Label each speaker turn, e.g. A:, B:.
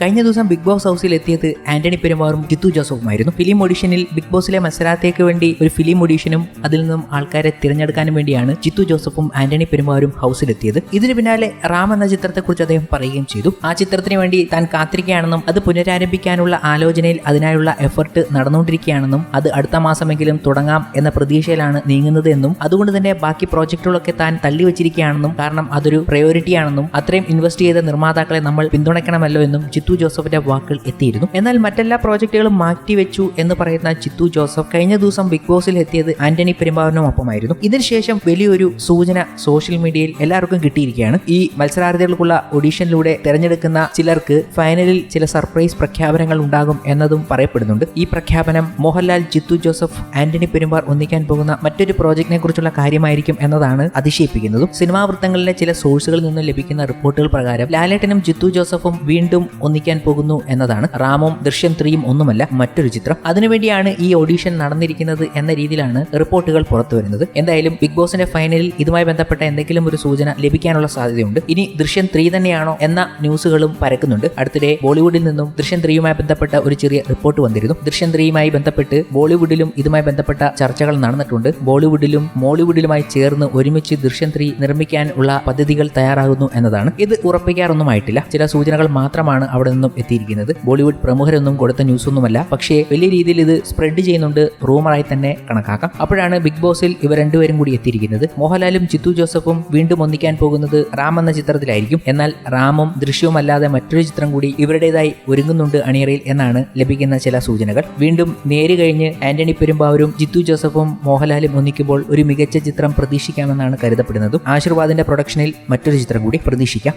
A: കഴിഞ്ഞ ദിവസം big boss ഹൗസിൽ എത്തിയത് ആന്റണി പെരുമാറും ജിത്തു ജോസഫുമായിരുന്നു. ഫിലിം ഓഡിഷനിൽ ബിഗ് ബോസിലെ മത്സരാർത്ഥിക്ക് വേണ്ടി ഒരു ഫിലിം ഓഡിഷനും അതിൽ നിന്നും ആൾക്കാരെ തിരഞ്ഞെടുക്കാനും വേണ്ടിയാണ് ജിത്തു ജോസഫും ആന്റണി പെരുമാറും ഹൗസിലെത്തിയത്. ഇതിനു പിന്നാലെ റാം എന്ന ചിത്രത്തെക്കുറിച്ച് അദ്ദേഹം പറയുകയും ചെയ്തു. ആ ചിത്രത്തിന് വേണ്ടി താൻ കാത്തിരിക്കുകയാണെന്നും അത് പുനരാരംഭിക്കാനുള്ള ആലോചനയിൽ അതിനായുള്ള എഫർട്ട് നടന്നുകൊണ്ടിരിക്കുകയാണെന്നും അത് അടുത്ത മാസമെങ്കിലും തുടങ്ങാം എന്ന പ്രതീക്ഷയിലാണ് നീങ്ങുന്നത് എന്നും അതുകൊണ്ട് തന്നെ ബാക്കി പ്രോജക്റ്റുകളൊക്കെ താൻ തള്ളിവെച്ചിരിക്കുകയാണെന്നും കാരണം അതൊരു പ്രയോറിറ്റിയാണെന്നും അത്രയും ഇൻവെസ്റ്റ് ചെയ്ത നിർമ്മാതാക്കളെ നമ്മൾ പിന്തുണയ്ക്കണമല്ലോ എന്നും ചിത്തു ജോസഫിന്റെ വാക്കുകൾ എത്തിയിരുന്നു. എന്നാൽ മറ്റെല്ലാ പ്രോജക്റ്റുകളും മാറ്റിവെച്ചു എന്ന് പറയുന്ന ചിത്തു ജോസഫ് കഴിഞ്ഞ ദിവസം ബിഗ് ബോസിൽ എത്തിയത് ആന്റണി പെരുമ്പാവനുമൊപ്പമായിരുന്നു ഇതിനുശേഷം വലിയൊരു സൂചന സോഷ്യൽ മീഡിയയിൽ എല്ലാവർക്കും കിട്ടിയിരിക്കുകയാണ്. ഈ മത്സരാർത്ഥികൾക്കുള്ള ഒഡീഷനിലൂടെ തിരഞ്ഞെടുക്കുന്ന ചിലർക്ക് ഫൈനലിൽ ചില സർപ്രൈസ് പ്രഖ്യാപനങ്ങൾ ഉണ്ടാകും എന്നതും പറയപ്പെടുന്നുണ്ട്. ഈ പ്രഖ്യാപനം മോഹൻലാൽ ജിത്തു ജോസഫ് ആന്റണി പെരുമ്പാർ ഒന്നിക്കാൻ പോകുന്ന മറ്റൊരു പ്രോജക്റ്റിനെ കുറിച്ചുള്ള കാര്യമായിരിക്കും എന്നതാണ് അതിശയിപ്പിക്കുന്നതും. സിനിമാ വൃത്തങ്ങളിലെ ചില സോഴ്സുകളിൽ നിന്നും ലഭിക്കുന്ന റിപ്പോർട്ടുകൾ പ്രകാരം ലാലേട്ടനും ജിത്തു ജോസഫും വീണ്ടും ഒന്നിക്കാൻ പോകുന്നു എന്നതാണ്. റാമും ദൃശ്യം ത്രീയും ഒന്നുമല്ല മറ്റൊരു ചിത്രം. അതിനുവേണ്ടിയാണ് ഈ ഓഡീഷൻ നടന്നിരിക്കുന്നത് എന്ന രീതിയിലാണ് റിപ്പോർട്ടുകൾ പുറത്തു വരുന്നത്. എന്തായാലും ബിഗ് ബോസിന്റെ ഫൈനലിൽ ഇതുമായി ബന്ധപ്പെട്ട എന്തെങ്കിലും ഒരു സൂചന ലഭിക്കാനുള്ള സാധ്യതയുണ്ട്. ഇനി ദൃശ്യം ത്രീ തന്നെയാണോ എന്ന ന്യൂസുകളും പരക്കുന്നുണ്ട്. അടുത്തിടെ ബോളിവുഡിൽ നിന്നും ദൃശ്യം ത്രീയുമായി ബന്ധപ്പെട്ട ഒരു ചെറിയ റിപ്പോർട്ട് വന്നിരുന്നു. ദൃശ്യം ത്രീയുമായി ബന്ധപ്പെട്ട് ബോളിവുഡിലും ഇതുമായി ബന്ധപ്പെട്ട ചർച്ചകൾ നടന്നിട്ടുണ്ട്. ബോളിവുഡിലും മോളിവുഡിലുമായി ചേർന്ന് ഒരുമിച്ച് ദൃശ്യം ത്രീ നിർമ്മിക്കാൻ ഉള്ള പദ്ധതികൾ തയ്യാറാകുന്നു എന്നതാണ്. ഇത് ഉറപ്പിക്കാറൊന്നുമായിട്ടില്ല ചില സൂചനകൾ മാത്രമാണ് അവിടെ നിന്നും എത്തിയിരിക്കുന്നത്. ബോളിവുഡ് പ്രമുഖരൊന്നും കൊടുത്ത ന്യൂസ് ഒന്നുമല്ല പക്ഷേ വലിയ രീതിയിൽ ഇത് സ്പ്രെഡ് ചെയ്യുന്നുണ്ട്. റൂമറായി തന്നെ കണക്കാക്കാം. അപ്പോഴാണ് ബിഗ് ബോസിൽ ഇവർ രണ്ടുപേരും കൂടി എത്തിയിരിക്കുന്നത്. മോഹൻലാലും ചിത്തു ജോസഫും വീണ്ടും ഒന്നിക്കാൻ പോകുന്നത് റാം എന്ന ചിത്രത്തിലായിരിക്കും. എന്നാൽ റാമും ദൃശ്യവും അല്ലാതെ മറ്റൊരു ചിത്രം കൂടി ഇവരുടേതായി ഒരുങ്ങുന്നുണ്ട് അണിയറയിൽ എന്നാണ് ലഭിക്കുന്ന ചില സൂചനകൾ. വീണ്ടും നേര് കഴിഞ്ഞ് ആന്റണി പെരുമ്പാവൂരും ജിത്തു ജോസഫും മോഹൻലാലും ഒന്നിക്കുമ്പോൾ ഒരു മികച്ച ചിത്രം പ്രതീക്ഷിക്കാമെന്നാണ് കരുതപ്പെടുന്നതും. ആശീർവാദിന്റെ പ്രൊഡക്ഷനിൽ മറ്റൊരു ചിത്രം കൂടി പ്രതീക്ഷിക്കാം.